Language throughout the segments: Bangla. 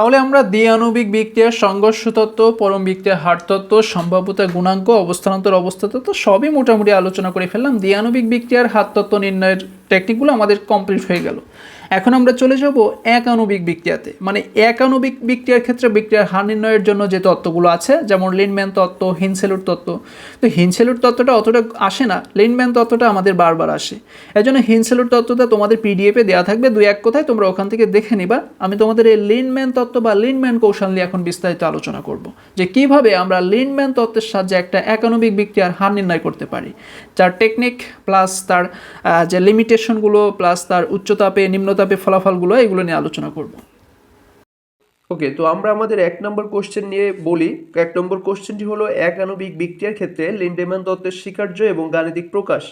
তাহলে আমরা দ্বিআণবিক বিক্রিয়ার সংঘর্ষ তত্ত্ব পরম বিক্রিয়ার হার তত্ত্ব সম্ভাব্যতা গুণাঙ্ক, অবস্থানান্তর অবস্থা তত্ত্ব সবই মোটামুটি আলোচনা করে ফেললাম। দ্বিআণবিক বিক্রিয়ার হার তত্ত্ব নির্ণয়ের টেকনিকগুলো আমাদের কমপ্লিট হয়ে গেল। এখন আমরা চলে যাব এক আণবিক বিক্রিয়াতে। মানে এক আণবিক বিক্রিয়ার ক্ষেত্রে বিক্রিয়ার হার নির্ণয়ের জন্য যে তত্ত্বগুলো আছে, যেমন লিনম্যান তত্ত্ব হিনসেলুর তত্ত্ব। তো হিনসেলুর তত্ত্বটা অতটা আসে না লিনম্যান তত্ত্বটা আমাদের বারবার আসে। এই জন্য হিনসেলুর তত্ত্বটা তোমাদের পিডিএফে দেওয়া থাকবে, দুই এক কথায় তোমরা ওখান থেকে দেখে নিবা। আমি তোমাদের এই লিনম্যান তত্ত্ব বা লিনম্যান কৌশল নিয়ে এখন বিস্তারিত আলোচনা করব। যে কীভাবে আমরা লিনম্যান তত্ত্বের সাহায্যে একটা একানবিক বিক্রিয়ার হার নির্ণয় করতে পারি। যার টেকনিক প্লাস তার যে লিমিটেশনগুলো প্লাস তার উচ্চতাপে নিম্নতাপে ফলাফলগুলো এগুলো নিয়ে আলোচনা করব। ওকে, তো আমরা আমাদের এক নম্বর কোশ্চেন নিয়ে বলি। এক নম্বর কোশ্চেনটি হলো এক আণবিক বিক্রিয়ার ক্ষেত্রে লিন্ডেম্যান তত্ত্বের স্বীকার্য এবং গাণিতিক প্রকাশ।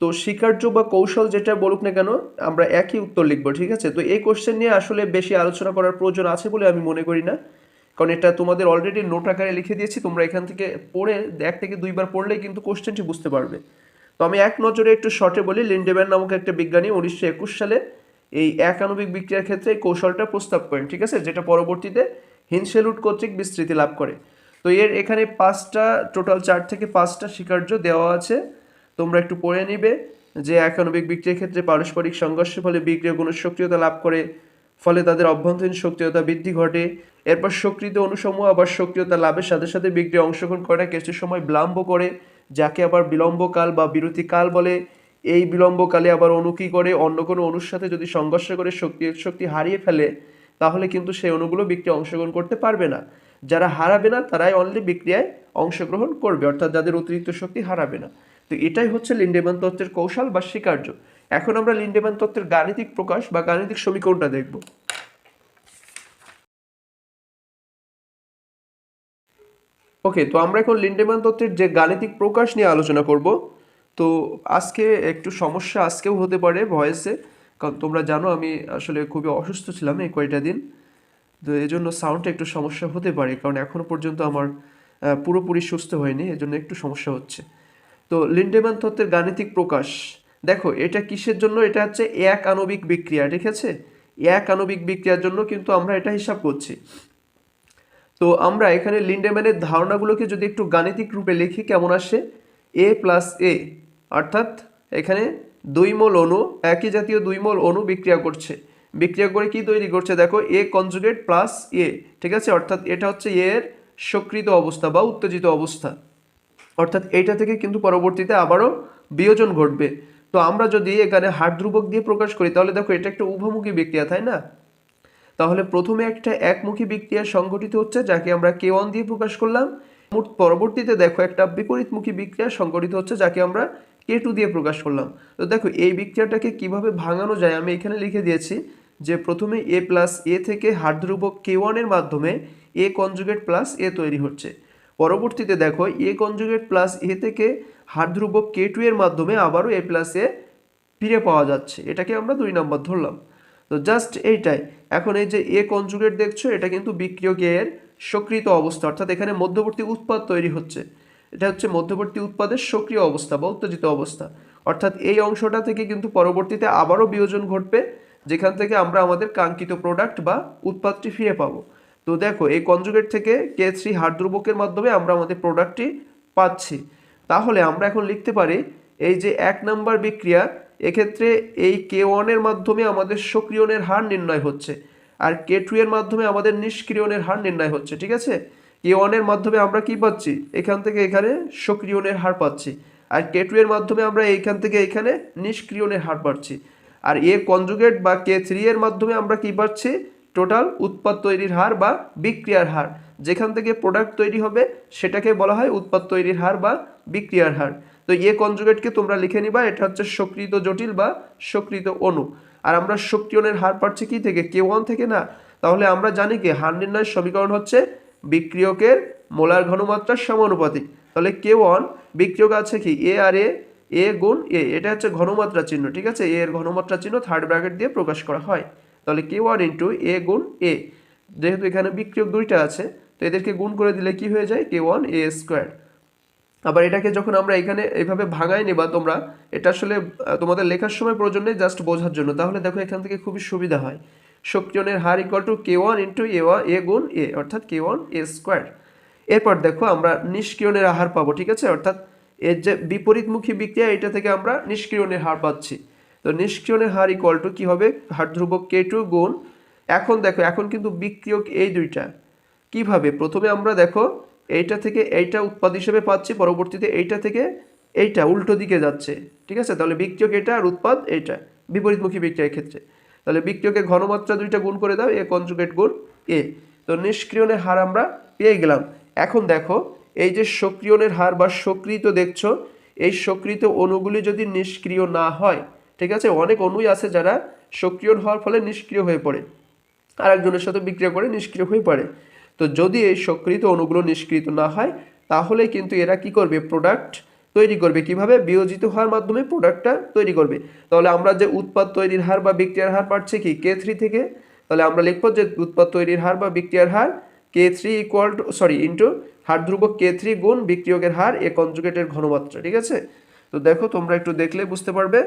তো স্বীকার্য বা কৌশল যেটা বলুক না কেন, আমরা একই উত্তর লিখব, ঠিক আছে? তো এই কোশ্চেন নিয়ে আসলে বেশি আলোচনা করার প্রয়োজন আছে বলে আমি মনে করি না। কারণ এটা তোমাদের অলরেডি নোট আকারে লিখে দিয়েছি, তোমরা এখান থেকে পড়ে, এক থেকে দুইবার পড়লেই কিন্তু কোশ্চেনটি বুঝতে পারবে। তো আমি এক নজরে একটু শর্টে বলি। লিন্ডেম্যান নামক একটা বিজ্ঞানী উনিশশো একুশ সালে এই এক আণবিক বিক্রিয়ার ক্ষেত্রে কৌশলটা প্রস্তাব করেন, ঠিক আছে? যেটা পরবর্তীতে হিনসেলুট কর্তৃক বিস্তৃতি লাভ করে। তো এর এখানে পাঁচটা, টোটাল চার থেকে পাঁচটা স্বীকার্য দেওয়া আছে। তোমরা একটু পড়ে নিবে যে এক আণবিক বিক্রিয়ার ক্ষেত্রে পারস্পরিক সংঘর্ষের ফলে বিক্রিয়া কোনো সক্রিয়তা লাভ করে, ফলে তাদের অভ্যন্তরীণ সক্রিয়তা বৃদ্ধি ঘটে। এরপর সক্রিয়ত অনুসমূহ আবার সক্রিয়তা লাভের সাথে সাথে বিক্রিয়া অংশগ্রহণ করে কিছু সময় বিলম্ব করে, যাকে আবার বিলম্বকাল বা বিরতিকাল বলে। এই বিলম্বকালে আবার অণু কী করে, অন্য কোনো অণুর সাথে যদি সংঘর্ষ করে শক্তি শক্তি হারিয়ে ফেলে, তাহলে কিন্তু সেই অণুগুলো বিক্রিয়া অংশগ্রহণ করতে পারবে না। যারা হারাবে না, তারাই অনলি বিক্রিয়ায় অংশগ্রহণ করবে, অর্থাৎ যাদের অতিরিক্ত শক্তি হারাবে না। তো এটাই হচ্ছে লিন্ডেম্যান তত্ত্বের কৌশল বা স্বীকার্য। এখন আমরা লিন্ডেম্যান তত্ত্বের গাণিতিক প্রকাশ বা গাণিতিক সমীকরণটা দেখব। ওকে তো আমরা এখন লিন্ডেম্যান তত্ত্বের যে গাণিতিক প্রকাশ নিয়ে আলোচনা করব তো আজকে একটু সমস্যা আজকেও হতে পারে ভয়েসে। কারণ তোমরা জানো আমি আসলে খুবই অসুস্থ ছিলাম এই কয়টা দিন। তো এই জন্য সাউন্ডটা একটু সমস্যা হতে পারে, কারণ এখনও পর্যন্ত আমার পুরোপুরি সুস্থ হয়নি, এজন্য একটু সমস্যা হচ্ছে। তো লিন্ডেম্যান তত্ত্বের গাণিতিক প্রকাশ। দেখো, এটা কিসের জন্য? এটা হচ্ছে এক আণবিক বিক্রিয়া, ঠিক আছে? এক আণবিক বিক্রিয়ার জন্য কিন্তু আমরা এটা হিসাব করছি। তো আমরা এখানে লিন্ডেম্যানের ধারণাগুলোকে যদি একটু গাণিতিক রূপে লিখি, কেমন আসে? এ প্লাস এ অর্থাৎ এখানে দুই মোল অণু, একই জাতীয় দুই মোল অণু বিক্রিয়া করছে। বিক্রিয়া করে কি তৈরি করছে? দেখো এ কনজুগেট প্লাস এ ঠিক আছে? অর্থাৎ এটা হচ্ছে এর সক্রিয় অবস্থা বা উত্তেজিত অবস্থা। অর্থাৎ এইটা থেকে কিন্তু পরবর্তীতে আবারও বিয়োজন ঘটবে। তো আমরা যদি এখানে হার ধ্রুবক দিয়ে প্রকাশ করি, তাহলে দেখো, এটা একটা উভমুখী বিক্রিয়া, তাই না? তাহলে প্রথমে একটা একমুখী বিক্রিয়া সংঘটিত হচ্ছে, যাকে আমরা কে ওয়ান দিয়ে প্রকাশ করলাম। পরবর্তীতে দেখো, একটা বিপরীতমুখী বিক্রিয়া সংঘটিত হচ্ছে, যাকে আমরা কে টু দিয়ে প্রকাশ করলাম। তো দেখো, এই বিক্রিয়াটাকে কীভাবে ভাঙানো যায় আমি এখানে লিখে দিয়েছি যে প্রথমে এ প্লাস এ থেকে হার ধ্রুবক কে ওয়ানের মাধ্যমে এ কনজুগেট প্লাস এ তৈরি হচ্ছে। পরবর্তীতে দেখো এ কনজুগেট প্লাস এ থেকে হার ধ্রুবক কে টু এর মাধ্যমে আবারও এ প্লাস এ ফিরে পাওয়া যাচ্ছে। এটাকে আমরা দুই নম্বর ধরলাম। তো জাস্ট এইটাই। এখন এই যে এ কনজুগেট দেখছ, এটা কিন্তু বিক্রিয়কের সক্রিয় অবস্থা, অর্থাৎ এখানে মধ্যবর্তী উৎপাদ তৈরি হচ্ছে। এটা হচ্ছে মধ্যবর্তী উৎপাদের সক্রিয় অবস্থা বা উত্তেজিত অবস্থা। অর্থাৎ এই অংশটা থেকে কিন্তু পরবর্তীতে আবারও বিয়োজন ঘটবে, যেখান থেকে আমরা আমাদের কাঙ্ক্ষিত প্রোডাক্ট বা উৎপাদটি ফিরে পাবো। তো দেখো, এই কনজুগেট থেকে কে থ্রি হার ধ্রুবকের মাধ্যমে আমরা আমাদের প্রোডাক্টটি পাচ্ছি। তাহলে আমরা এখন লিখতে পারি, এই যে এক নাম্বার বিক্রিয়া, এক্ষেত্রে এই কে ওয়ানের মাধ্যমে আমাদের সক্রিয়নের হার নির্ণয় হচ্ছে, আর কে টু এর মাধ্যমে আমাদের নিষ্ক্রিয়নের হার নির্ণয় হচ্ছে, ঠিক আছে? কে ওয়ানের মাধ্যমে আমরা কি পাচ্ছি? এখান থেকে এখানে সক্রিয়নের হার পাচ্ছি। আর কে টু এর মাধ্যমে আমরা এইখান থেকে এখানে নিষ্ক্রিয়নের হার পাচ্ছি। আর এ কনজুগেট বা কে থ্রি এর মাধ্যমে আমরা কি পাচ্ছি? টোটাল উৎপাদ তৈরির হার বা বিক্রিয়ার হার। যেখান থেকে প্রোডাক্ট তৈরি হবে, সেটাকে বলা হয় উৎপাদ তৈরির হার বা বিক্রিয়ার হার। তো এ কনজুগেটকে তোমরা লিখে নিবা, এটা হচ্ছে সক্রিয় জটিল বা সক্রিয় অণু। আর আমরা সক্রিয়নের হার পাচ্ছি কি থেকে? কে ওয়ান থেকে না? তাহলে আমরা জানি কি, হার নির্ণয়ের সমীকরণ হচ্ছে বিক্রিয়কের মোলার ঘনমাত্রার সমানুপাতিক। তাহলে কে ওয়ান বিক্রিয়ক আছে কি? এ আর এ এ গুণ এ এটা হচ্ছে ঘনমাত্রা চিহ্ন, ঠিক আছে? এ এর ঘনমাত্রা চিহ্ন থার্ড ব্র্যাকেট দিয়ে প্রকাশ করা হয়। তাহলে কে ওয়ান ইন্টু এ গুণ এ যেহেতু এখানে বিক্রিয়ক দুইটা আছে, তো এদেরকে গুণ করে দিলে কি হয়ে যায়? কে ওয়ান এ স্কোয়ার আবার এটাকে যখন আমরা এখানে এইভাবে ভাঙাই নেবা তোমরা, এটা আসলে তোমাদের লেখার সময় প্রয়োজন নেই জাস্ট বোঝার জন্য। তাহলে দেখো এখান থেকে খুবই সুবিধা হয়। সক্রিয়নের হার equal to K one into A one A গুণ এ অর্থাৎ কে ওয়ান এ স্কোয়ার এরপর দেখো আমরা নিষ্ক্রিয়নের হার পাবো, ঠিক আছে? অর্থাৎ এর যে বিপরীতমুখী বিক্রিয়া, এটা থেকে আমরা নিষ্ক্রিয়নের হার পাচ্ছি। তো নিষ্ক্রিয়নের হার ইকুয়াল টু কী হবে? হার ধ্রুবক কে টু গুণ, এখন দেখো, এখন কিন্তু বিক্রিয়ক এই দুইটা। কীভাবে? প্রথমে আমরা দেখো, এইটা থেকে এইটা উৎপাদ হিসেবে পাচ্ছি, পরবর্তীতে এইটা থেকে এইটা উল্টো দিকে যাচ্ছে। ঠিক আছে? তাহলে বিক্রিয়ক এটা আর উৎপাদ এইটা, বিপরীতমুখী বিক্রিয়ার ক্ষেত্রে। তাহলে বিক্রিয়কে ঘনমাত্রা দুইটা গুণ করে দাও, এ কনজুগেট গুণ এ তো নিষ্ক্রিয়নের হার আমরা পেয়ে গেলাম। এখন দেখো, এই যে সক্রিয়নের হার বা সক্রিয়ত দেখছ, এই সক্রিয়ত অণুগুলি যদি নিষ্ক্রিয় না হয়, ঠিক আছে? অনেক অণুই আছে যারা সক্রিয় হওয়ার ফলে নিষ্ক্রিয় হয়ে পড়ে। আরেকজনের সাথে বিক্রিয়া করে নিষ্ক্রিয় হয়ে পড়ে। তো যদি এই সক্রিয়ত অণুগুলো নিষ্ক্রিয়ত না হয়, তাহলে কিন্তু এরা কি করবে? প্রোডাক্ট তৈরি করবে। কীভাবে? বিয়োজিত হওয়ার মাধ্যমে প্রোডাক্টটা তৈরি করবে। তাহলে আমরা যে উৎপাদ তৈরির হার বা বিক্রিয়ার হার পাচ্ছি কি? কে থ্রি থেকে। তাহলে আমরা লিখব যে উৎপাদ তৈরির হার বা বিক্রিয়ার হার K three equal to sorry into হার ধ্রুবক কে থ্রি গুণ বিক্রিয়কের হার এ কনজুগেটের ঘনমাত্রা, ঠিক আছে? তো দেখো, তোমরা একটু দেখলে বুঝতে পারবে।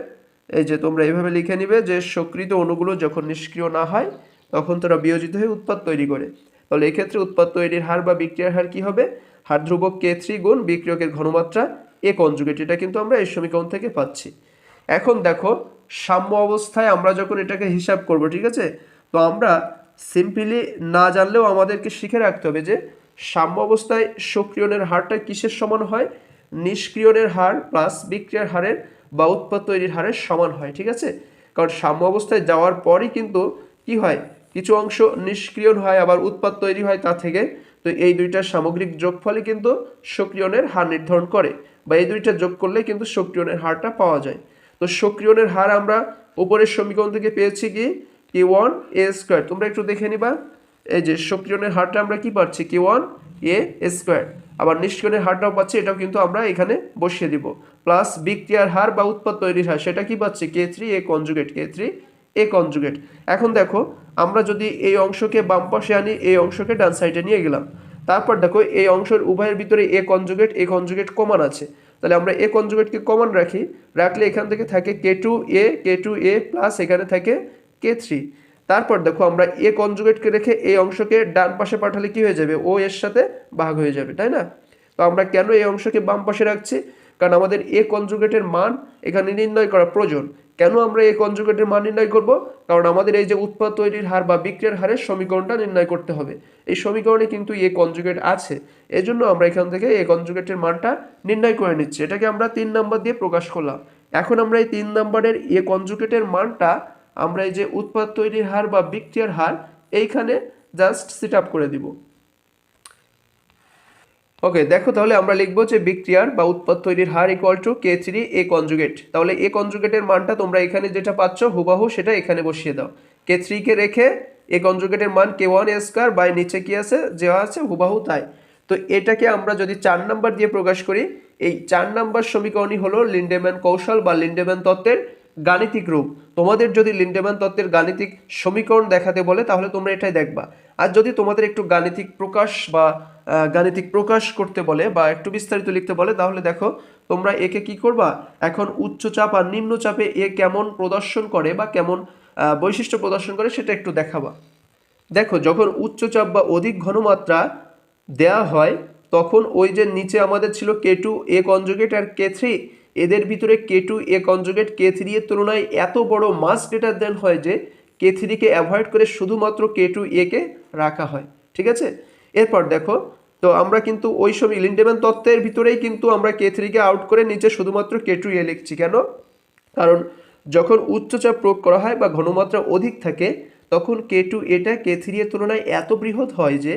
এই যে তোমরা এইভাবে লিখে নিবে যে সক্রিয় অণুগুলো যখন নিষ্ক্রিয় না হয়, তখন তারা বিয়োজিত হয়ে উৎপাদ তৈরি করে। তাহলে এক্ষেত্রে উৎপাদ তৈরির হার বা বিক্রিয়ার হার কি হবে? হার ধ্রুবক কে থ্রি গুণ বিক্রিয়কের ঘনমাত্রা এ কনজুগেট এটা কিন্তু আমরা এই সমীকরণ থেকে পাচ্ছি। এখন দেখো, সাম্য অবস্থায় আমরা যখন এটাকে হিসাব করব, ঠিক আছে? তো আমরা সিম্পলি না জানলেও আমাদেরকে শিখে রাখতে হবে যে সাম্য অবস্থায় সক্রিয়নের হারটা কিসের সমান হয়? নিষ্ক্রিয়নের হার প্লাস বিক্রিয়ার হারের বা উৎপাদ তৈরির হারের সমান হয়, ঠিক আছে? কারণ সাম্য অবস্থায় যাওয়ার পরই কিন্তু কি হয়? কিছু অংশ নিষ্ক্রিয়ণ হয়, আবার উৎপাদ তৈরি হয় তা থেকে। তো এই দুইটার সামগ্রিক যোগফলই কিন্তু সক্রিয়নের হার নির্ধারণ করে। বা এই দুইটা যোগ করলে কিন্তু সক্রিয়নের হারটা পাওয়া যায়। তো সক্রিয়নের হার আমরা উপরের সমীকরণ থেকে পেয়েছি কি? কে ওয়ান এ স্কোয়ার তোমরা একটু দেখে নিবা। এই যে সক্রিয়নের হারটা আমরা কি পাচ্ছি? কে ওয়ান এ স্কোয়ার আবার নিষ্ক্রিয়নের হারটাও পাচ্ছি, এটাও কিন্তু আমরা এখানে বসিয়ে দিব। প্লাস বিক্রিয়ার হার বা উৎপাদ তৈরির হার, সেটা কি পাচ্ছি? K three A conjugate K three A conjugate এখন দেখো, আমরা যদি এই অংশকে বাম পাশে আনি, এই অংশকে ডান সাইডে নিয়ে গেলাম। তারপর দেখো, এই অংশের উভয়ের ভিতরে এ কনজুগেট এ কনজুগেট কমান আছে। তাহলে আমরা এ কনজুগেটকে কমন রাখি। রাখলে এখান থেকে থাকে K two A K two A plus এখানে থাকে কে থ্রি তারপর দেখো, আমরা এ কনজুগেটকে রেখে এই অংশকে ডান পাশে পাঠালে কি হয়ে যাবে? ও এর সাথে ভাগ হয়ে যাবে, তাই না? তো আমরা কেন এই অংশকে বাম পাশে রাখছি? কারণ আমাদের এ কনজুগেটের মান এখানে নির্ণয় করা প্রয়োজন। কেন আমরা এই কনজুগেটের মান নির্ণয় করব? কারণ আমাদের এই যে উৎপাদ তৈরির হার বা বিক্রিয়ার হারের সমীকরণটা নির্ণয় করতে হবে। এই সমীকরণে কিন্তু এ কনজুগেট আছে। এজন্য আমরা এখান থেকে এ কনজুগেটের মানটা নির্ণয় করে নিচ্ছি। এটাকে আমরা তিন নাম্বার দিয়ে প্রকাশ করলাম। এখন আমরা এই তিন নাম্বারের এ কনজুগেটের মানটা আমরা এই যে উৎপাদ তৈরির হার বা বিক্রিয়ার হার এইখানে জাস্ট সেট আপ করে দিব। ওকে দেখো তাহলে আমরা লিখব যে বিক্রিয়ার বা উৎপাদ তৈরির হার equal to K three A conjugate তাহলে এ কনজুগেটের মানটা তোমরা এখানে যেটা পাচ্ছ, হুবাহু সেটা এখানে বসিয়ে দাও। কে থ্রিকে রেখে এ কনজুগেটের মান কে ওয়ান স্কোয়ার বাই নিচে কি আছে? দেওয়া আছে, হুবাহু তাই। তো এটাকে আমরা যদি চার নাম্বার দিয়ে প্রকাশ করি, এই চার নাম্বার সমীকরণই হলো লিন্ডেম্যান কৌশল বা লিন্ডেম্যান তত্ত্বের গাণিতিক রূপ। তোমাদের যদি লিন্ডেম্যান তত্ত্বের গাণিতিক সমীকরণ দেখাতে বলে, তাহলে তোমরা এটাই দেখবা। আর যদি তোমাদের একটু গাণিতিক প্রকাশ বা গাণিতিক প্রকাশ করতে বলে বা একটু বিস্তারিত লিখতে বলে, তাহলে দেখো তোমরা একে কি করবা? এখন উচ্চচাপ আর নিম্নচাপে এ কেমন প্রদর্শন করে বা কেমন বৈশিষ্ট্য প্রদর্শন করে সেটা একটু দেখাবা। দেখো, যখন উচ্চচাপ বা অধিক ঘনমাত্রা দেয়া হয়, তখন ওই যে নিচে আমাদের ছিল কে টু এ কনজুগেট আর কে থ্রি এদের ভিতরে K two A conjugate K three এর তুলনায় এত বড় মাস গ্রেটার দেন হয় যে কে থ্রিকে অ্যাভয়েড করে শুধুমাত্র কে টু একে রাখা হয়। ঠিক আছে? এরপর দেখো, তো আমরা কিন্তু ওই সময় লিন্ডেম্যান তত্ত্বের ভিতরেই কিন্তু আমরা কে থ্রিকে আউট করে নিচে শুধুমাত্র কে টু এ লিখছি। কেন? কারণ যখন উচ্চচাপ প্রয়োগ করা হয় বা ঘনমাত্রা অধিক থাকে, তখন কে টু এটা কে থ্রি এর তুলনায় এত বৃহৎ হয় যে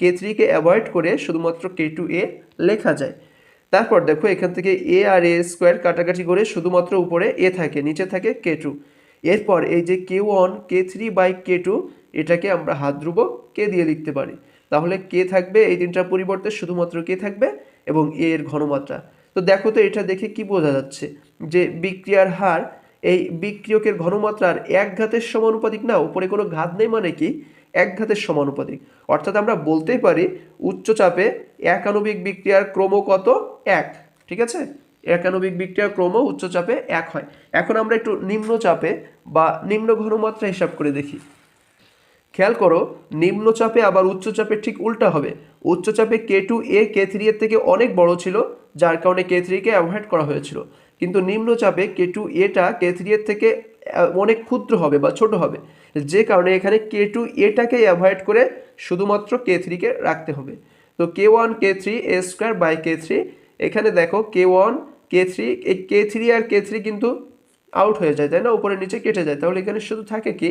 কে থ্রিকে অ্যাভয়েড করে শুধুমাত্র কে টু এ লেখা যায়। তারপর দেখো, এখান থেকে এ আর এ স্কোয়ার কাটাকাটি করে শুধুমাত্র উপরে এ থাকে, নিচে থাকে কে টু এরপর এই যে K one K three by K two এটাকে আমরা হাত ধ্রুব কে দিয়ে লিখতে পারি। তাহলে কে থাকবে? এই তিনটার পরিবর্তে শুধুমাত্র কে থাকবে? এবং এ এর ঘনমাত্রা। তো দেখো তো এটা দেখে কি বোঝা যাচ্ছে? যে বিক্রিয়ার হার, এই বিক্রিয়কের ঘনমাত্রার এক ঘাতের সমানুপাতিক না, উপরে কোনো ঘাত নেই মানে কি? এক ঘাতের সমানুপাতিক অর্থাৎ আমরা বলতেই পারি উচ্চচাপে একানবিক বিক্রিয়ার ক্রম কত? এক। ঠিক আছে? একানবিক বিক্রিয়ার ক্রম উচ্চচাপে এক হয়। এখন আমরা একটু নিম্নচাপে বা নিম্ন ঘনমাত্রা হিসাব করে দেখি। খেয়াল করো, নিম্নচাপে আবার উচ্চচাপে ঠিক উল্টা হবে। উচ্চচাপে কে টু এ কে থ্রি এর থেকে অনেক বড় ছিল, যার কারণে কে থ্রিকে অ্যাভয়েড করা হয়েছিল। কিন্তু নিম্নচাপে কে টু এটা কে থ্রি এর থেকে অনেক ক্ষুদ্র হবে বা ছোট হবে। যে কারণে এখানে কে টু এটাকে অ্যাভয়েড করে শুধুমাত্র কে থ্রিকে রাখতে হবে। তো K one K three A square by K three এখানে দেখো কে ওয়ান কে থ্রি এই কে থ্রি আর কে থ্রি কিন্তু আউট হয়ে যায়, তাই না? উপরে নিচে কেটে যায়। তাহলে এখানে শুধু থাকে কি?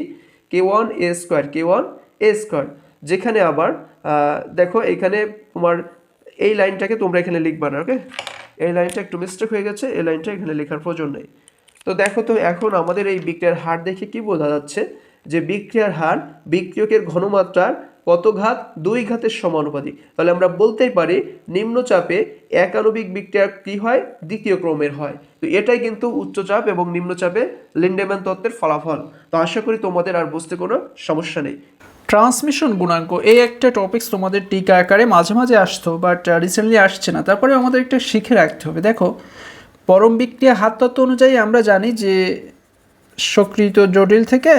K one A square K one A square যেখানে আবার দেখো এখানে তোমার এই লাইনটাকে তোমরা এখানে লিখবা না ওকে এই লাইনটা একটু মিস্টেক হয়ে গেছে, এই লাইনটা এখানে লেখার প্রয়োজন নেই। তো দেখো তো এখন আমাদের এই বিক্রিয়ার হার দেখে কি বোঝা যাচ্ছে? যে বিক্রিয়ার হার বিক্রিয়কের ঘনমাত্রার কত ঘাত? দুই ঘাতের সমানুপাতিক। তাহলে আমরা বলতেই পারি নিম্নচাপে একানবিক বিক্রিয়া কি হয়? দ্বিতীয় ক্রমের হয়। তো এটাই কিন্তু উচ্চচাপ এবং নিম্নচাপে লিন্ডেম্যান তত্ত্বের ফলাফল। তো আশা করি তোমাদের আর বুঝতে কোনো সমস্যা নেই। ট্রান্সমিশন গুণাঙ্ক, এই একটা টপিকস তোমাদের টিকা আকারে মাঝে মাঝে আসতো বাট রিসেন্টলি আসছে না। তারপরে আমাদের একটা শিখে রাখতে হবে। দেখো, পরম বিক্রিয়া হাত তত্ত্ব অনুযায়ী আমরা জানি যে, সক্রিয় জটিল থেকে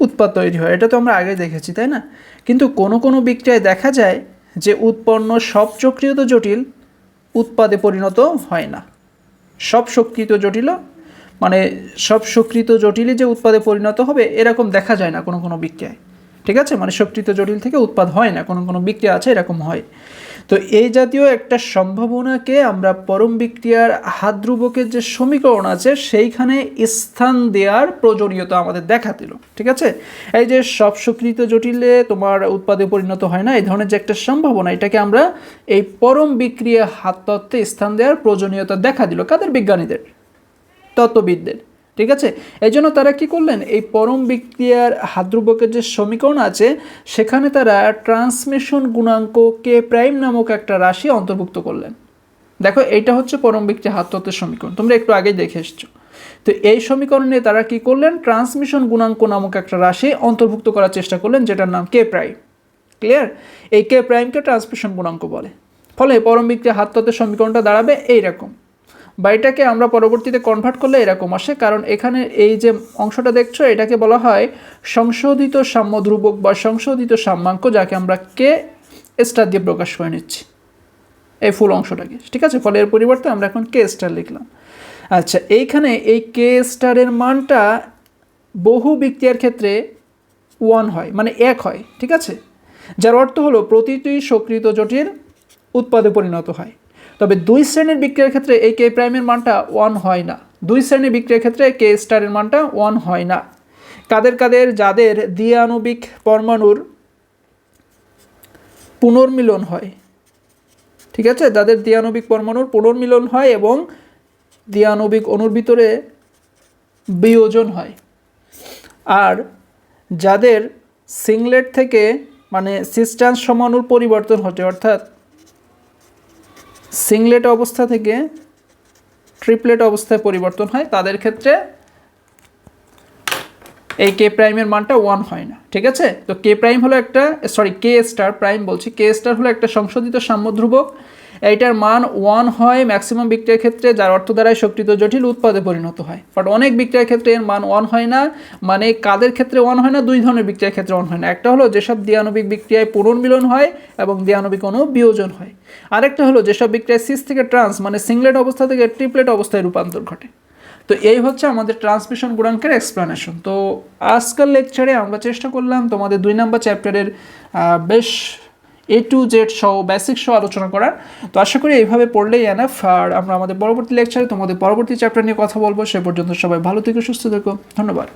উৎপাদ তৈরি হয়। এটা তো আমরা আগে দেখেছি, তাই না? কিন্তু কোনো কোনো বিক্রিয়ায় দেখা যায় যে উৎপন্ন সব চক্রিয়ত জটিল, উৎপাদে পরিণত হয় না। সব সক্রিয়ত জটিল মানে সব সক্রিয়ত জটিলই যে উৎপাদে পরিণত হবে, এরকম দেখা যায় না কোনো কোনো বিক্রিয়ায়। ঠিক আছে? মানে সক্রিয় জটিল থেকে উৎপাদ হয় না, কোনো কোনো বিক্রিয়া আছে, এরকম হয়। তো এই জাতীয় একটা সম্ভাবনাকে আমরা পরম বিক্রিয়ার হাত ধ্রুবকের যে সমীকরণ আছে, সেইখানে স্থান দেওয়ার প্রয়োজনীয়তা আমাদের দেখা দিল, ঠিক আছে? এই যে সব সক্রিয় জটিলে তোমার উৎপাদে পরিণত হয় না, এই ধরনের যে একটা সম্ভাবনা, এটাকে আমরা এই পরম বিক্রিয়া হাত তত্ত্বে স্থান দেওয়ার প্রয়োজনীয়তা দেখা দিল। কাদের বিজ্ঞানীদের? তত্ত্ববিদদের। ঠিক আছে? এই জন্য তারা কি করলেন? এই পরম বিক্রিয়ার হাদ্রুবকের যে সমীকরণ আছে, সেখানে তারা ট্রান্সমিশন গুণাঙ্ক কে প্রাইম নামক একটা রাশি অন্তর্ভুক্ত করলেন। দেখো, এইটা হচ্ছে পরম বিক্রিয়া হাত তত্ত্বের সমীকরণ। তোমরা একটু আগেই দেখে এসছো। তো এই সমীকরণে তারা কি করলেন? ট্রান্সমিশন গুণাঙ্ক নামক একটা রাশি অন্তর্ভুক্ত করার চেষ্টা করলেন, যেটার নাম কে প্রাইম ক্লিয়ার এই কে প্রাইমকে ট্রান্সমিশন গুণাঙ্ক বলে। ফলে পরম বিক্রিয়া হাত তত্ত্বের সমীকরণটা দাঁড়াবে এইরকম। বা এটাকে আমরা পরবর্তীতে কনভার্ট করলে এরকম আসে। কারণ এখানে এই যে অংশটা দেখছ, এটাকে বলা হয় সংশোধিত সাম্য ধ্রুবক বা সংশোধিত সাম্যাঙ্ক, যাকে আমরা কে স্টার দিয়ে প্রকাশ করে নিচ্ছি। এই ফুল অংশটাকে, ঠিক আছে? ফলে এর পরিবর্তে আমরা এখন কে স্টার লিখলাম। আচ্ছা এইখানে এই কে স্টারের মানটা বহু বিক্রিয়ার ক্ষেত্রে ওয়ান হয় মানে এক হয়, ঠিক আছে? যার অর্থ হলো প্রতিটি সক্রিয় জটিল উৎপাদে পরিণত হয়। তবে দুই শ্রেণির বিক্রিয়ার ক্ষেত্রে এই কে প্রাইমের মানটা ওয়ান হয় না। দুই শ্রেণির বিক্রিয়ার ক্ষেত্রে কে স্টারের মানটা ওয়ান হয় না। কাদের কাদের যাদের দ্বিআণবিক পরমাণুর পুনর্মিলন হয়। ঠিক আছে? যাদের দ্বিআণবিক পরমাণুর পুনর্মিলন হয় এবং দ্বিআণবিক অণুর ভিতরে বিয়োজন হয়। আর যাদের সিংলেট থেকে মানে সিস্টান্স সমানুর পরিবর্তন ঘটে, অর্থাৎ সিংলেট অবস্থা থেকে ট্রিপলেট অবস্থায় পরিবর্তন হয়, তাদের ক্ষেত্রে এই কে প্রাইমের মানটা ওয়ান হয় না, ঠিক আছে? তো কে প্রাইম হলো একটা সরি কে স্টার প্রাইম বলছি কে স্টার হলো একটা সংশোধিত সাম্যধ্রুবক এইটার মান ওয়ান হয় ম্যাক্সিমাম বিক্রিয়ার ক্ষেত্রে, যার অর্থ দ্বারাই শক্তিত জটিল উৎপাদে পরিণত হয়। বাট অনেক বিক্রিয়ার ক্ষেত্রে এর মান ওয়ান হয় না মানে কাদের ক্ষেত্রে ওয়ান হয় না, দুই ধরনের বিক্রিয়ার ক্ষেত্রে ওয়ান হয় না। একটা হলো যেসব দ্বিআণবিক বিক্রিয়ায় পুনর্মিলন হয় এবং দ্বিআণবিক অণু বিয়োজন হয়। আরেকটা হলো যেসব বিক্রিয়ায় সিস থেকে ট্রান্স মানে সিংলেট অবস্থা থেকে ট্রিপলেট অবস্থায় রূপান্তর ঘটে। তো এই হচ্ছে আমাদের ট্রান্সমিশন গুণাঙ্কের এক্সপ্লানেশন তো আজকাল লেকচারে আমরা চেষ্টা করলাম তোমাদের দুই নাম্বার চ্যাপ্টারের বেশ এ টু জেড সহ বেসিক সহ আলোচনা করার। তো আশা করি এইভাবে পড়লেই এনাফ আর আমরা আমাদের পরবর্তী লেকচারে তোমাদের পরবর্তী চ্যাপ্টার নিয়ে কথা বলব। সে পর্যন্ত সবাই ভালো থেকো, সুস্থ থেকো। ধন্যবাদ।